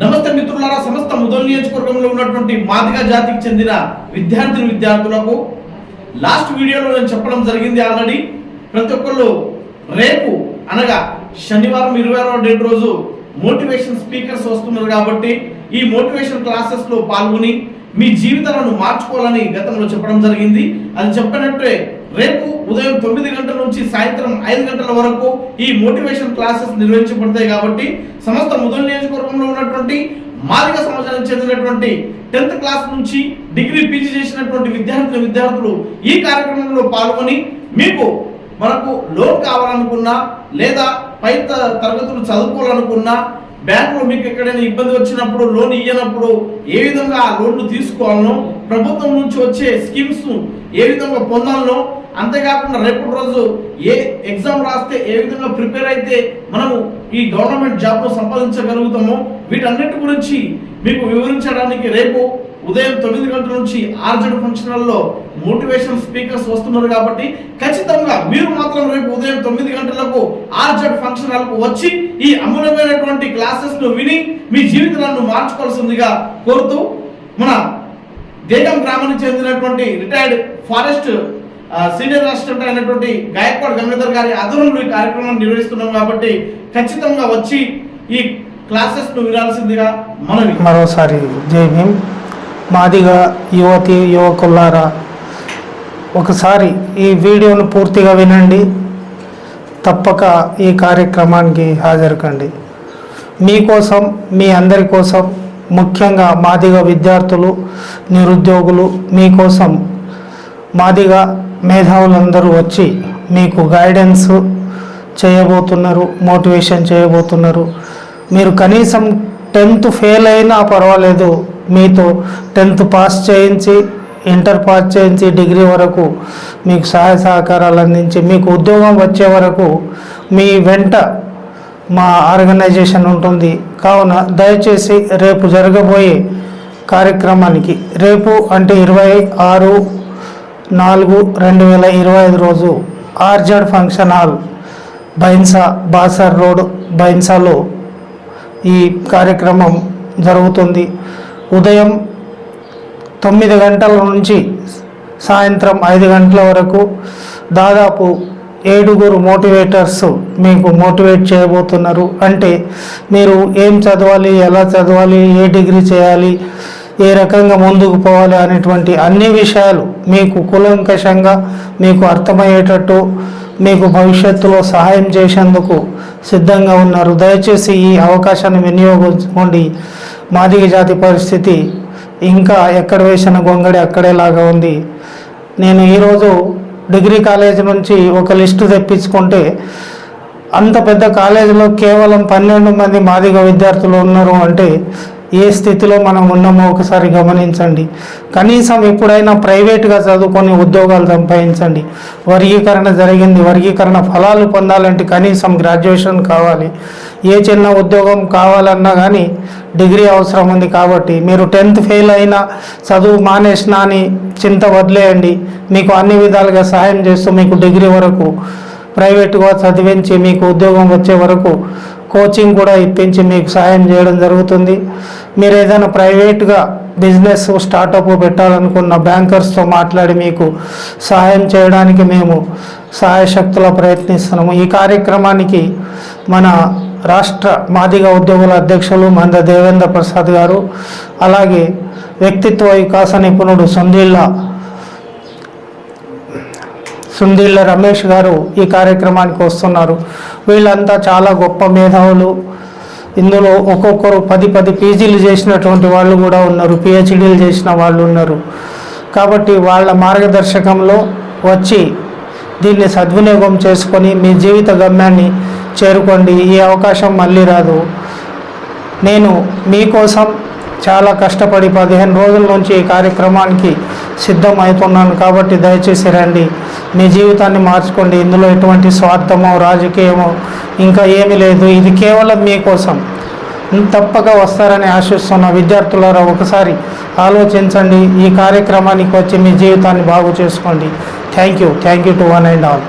నమస్తే మిత్రులారా సమస్త ముదల్ నియోజకవర్గంలో ఉన్నటువంటి మాదిగ జాతికి చెందిన విద్యార్థిని విద్యార్థులకు లాస్ట్ వీడియోలో నేను చెప్పడం జరిగింది ఆల్రెడీ ప్రతి ఒక్కళ్ళు రేపు అనగా శనివారం ఇరవై ఆరో డేట్ రోజు మోటివేషన్ స్పీకర్స్ వస్తున్నారు కాబట్టి ఈ మోటివేషన్ క్లాసెస్లో పాల్గొని మీ జీవితాలను మార్చుకోవాలని గతంలో చెప్పడం జరిగింది. అది చెప్పినట్టే రేపు ఉదయం తొమ్మిది గంటల నుంచి సాయంత్రం ఐదు గంటల వరకు ఈ మోటివేషన్ క్లాసెస్ నిర్వహించబడతాయి కాబట్టి సమస్త ముదల్ నియోజకవర్గంలో ఉన్నటువంటి మాదిక సమాజానికి చెందినటువంటి టెన్త్ క్లాస్ నుంచి డిగ్రీ పీజీ చేసినటువంటి విద్యార్థులు విద్యార్థులు ఈ కార్యక్రమంలో పాల్గొని మీకు మనకు లోన్ కావాలనుకున్నా లేదా పై తరగతులు చదువుకోవాలనుకున్నా బ్యాంకులో మీకు ఎక్కడైనా ఇబ్బంది వచ్చినప్పుడు లోన్ ఇయ్యనప్పుడు ఏ విధంగా ఆ లోన్లు తీసుకోవాలనో ప్రభుత్వం నుంచి వచ్చే స్కీమ్స్ ఏ విధంగా పొందాలనో అంతేకాకుండా రేపటి రోజు ఏ ఎగ్జామ్ రాస్తే ఏ విధంగా ప్రిపేర్ అయితే మనము ఈ గవర్నమెంట్ జాబ్ సంపాదించగలుగుతామో వీటన్నిటి గురించి మీకు వివరించడానికి రేపు ఉదయం తొమ్మిది గంటల నుంచి ఆర్జడ్ ఫంక్షన్ హాల్లో మోటివేషన్ స్పీకర్స్ వస్తున్నారు కాబట్టి ఖచ్చితంగా మీరు మాత్రం రేపు ఉదయం తొమ్మిది గంటలకు ఆర్జడ్ ఫంక్షన్ హాల్కు వచ్చి ఈ అమూల్యమైనటువంటి క్లాసెస్ను విని మీ జీవితాలను మార్చుకోవాల్సిందిగా కోరుతూ మన దేగం గ్రామానికి చెందినటువంటి రిటైర్డ్ ఫారెస్ట్ సీనియర్ అసిస్టెంట్ అయినటువంటి గాయక్వాడ్ గంగాధర్ గారి ఆధ్వర్యంలో ఈ కార్యక్రమాన్ని నిర్వహిస్తున్నాం కాబట్టి ఖచ్చితంగా వచ్చి ఈ క్లాసెస్ను వినాల్సిందిగా మనవి. మరోసారి జై భీమ్. మాదిగా యువతి యువకులారా ఒకసారి ఈ వీడియోను పూర్తిగా వినండి. తప్పక ఈ కార్యక్రమానికి హాజరుకండి. మీకోసం మీ అందరి కోసం ముఖ్యంగా మాదిగ విద్యార్థులు నిరుద్యోగులు మీకోసం మాదిగ మేధావులందరూ వచ్చి మీకు గైడెన్స్ చేయబోతున్నారు మోటివేషన్ చేయబోతున్నారు. మీరు కనీసం టెన్త్ ఫెయిల్ అయినా పర్వాలేదు. మీతో టెన్త్ పాస్ చేయించి ఇంటర్ పాస్ చేయించి డిగ్రీ వరకు మీకు సహాయ సహకారాలు అందించి మీకు ఉద్యోగం వచ్చే వరకు మీ వెంట మా ఆర్గనైజేషన్ ఉంటుంది. కావున దయచేసి రేపు జరగబోయే కార్యక్రమానికి రేపు అంటే ఇరవై ఆరు నాలుగు రెండు వేల ఇరవై ఐదు రోజు RZ function hall Bhainsa Basar road బైన్సాలో ఈ కార్యక్రమం జరుగుతుంది. ఉదయం తొమ్మిది గంటల నుంచి సాయంత్రం ఐదు గంటల వరకు దాదాపు ఏడుగురు మోటివేటర్స్ మీకు మోటివేట్ చేయబోతున్నారు. అంటే మీరు ఏం చదవాలి ఎలా చదవాలి ఏ డిగ్రీ చేయాలి ఏ రకంగా ముందుకు పోవాలి అనేటువంటి అన్ని విషయాలు మీకు కులంకషంగా మీకు అర్థమయ్యేటట్టు మీకు భవిష్యత్తులో సహాయం చేసేందుకు సిద్ధంగా ఉన్నారు. దయచేసి ఈ అవకాశాన్ని వినియోగించుకోండి. మాదిగ జాతి పరిస్థితి ఇంకా ఎక్కడ వేసిన గొంగడి అక్కడేలాగా ఉంది. నేను ఈరోజు డిగ్రీ కాలేజ్ నుంచి ఒక లిస్టు తెప్పించుకుంటే అంత పెద్ద కాలేజీలో కేవలం పన్నెండు మంది మాదిగ విద్యార్థులు ఉన్నారు అంటే ఏ స్థితిలో మనం ఉన్నామో ఒకసారి గమనించండి. కనీసం ఎప్పుడైనా ప్రైవేట్గా చదువుకొని ఉద్యోగాలు సంపాదించండి. వర్గీకరణ జరిగింది. వర్గీకరణ ఫలాలు పొందాలంటే కనీసం గ్రాడ్యుయేషన్ కావాలి. ఏ చిన్న ఉద్యోగం కావాలన్నా కానీ డిగ్రీ అవసరం ఉంది కాబట్టి మీరు టెన్త్ ఫెయిల్ అయినా చదువు మానేసినా అని చింత వదిలేయండి. మీకు అన్ని విధాలుగా సహాయం చేస్తూ మీకు డిగ్రీ వరకు ప్రైవేటుగా చదివించి మీకు ఉద్యోగం వచ్చే వరకు కోచింగ్ కూడా ఇప్పించి మీకు సహాయం చేయడం జరుగుతుంది. మీరు ఏదైనా ప్రైవేట్గా బిజినెస్ స్టార్టప్ పెట్టాలనుకున్న బ్యాంకర్స్తో మాట్లాడి మీకు సహాయం చేయడానికి మేము సహాయశక్తుల ప్రయత్నిస్తున్నాము. ఈ కార్యక్రమానికి మన రాష్ట్ర మాదిగ ఉద్యోగుల అధ్యక్షులు మంద దేవేంద్ర ప్రసాద్ గారు అలాగే వ్యక్తిత్వ వికాస నిపుణుడు సందీళ్ళ సుందీళ్ళ రమేష్ గారు ఈ కార్యక్రమానికి వస్తున్నారు. వీళ్ళంతా చాలా గొప్ప మేధావులు. ఇందులో ఒక్కొక్కరు పది పది పీజీలు చేసినటువంటి వాళ్ళు కూడా ఉన్నారు. పిహెచ్డీలు చేసిన వాళ్ళు ఉన్నారు. కాబట్టి వాళ్ళ మార్గదర్శకంలో వచ్చి దీన్ని సద్వినియోగం చేసుకొని మీ జీవిత గమ్యాన్ని చేరుకోండి. ఈ అవకాశం మళ్ళీ రాదు. నేను మీకోసం చాలా కష్టపడి పదిహేను రోజుల నుంచి ఈ కార్యక్రమానికి సిద్ధం అవుతున్నాను కాబట్టి దయచేసి రండి. మీ జీవితాన్ని మార్చుకోండి. ఇందులో ఎటువంటి స్వార్థమో రాజకీయమో ఇంకా ఏమీ లేదు. ఇది కేవలం మీకోసం తప్పక వస్తారని ఆశిస్తున్న విద్యార్థులారా ఒకసారి ఆలోచించండి. ఈ కార్యక్రమానికి వచ్చి మీ జీవితాన్ని బాగు చేసుకోండి. Thank you thank you to one and all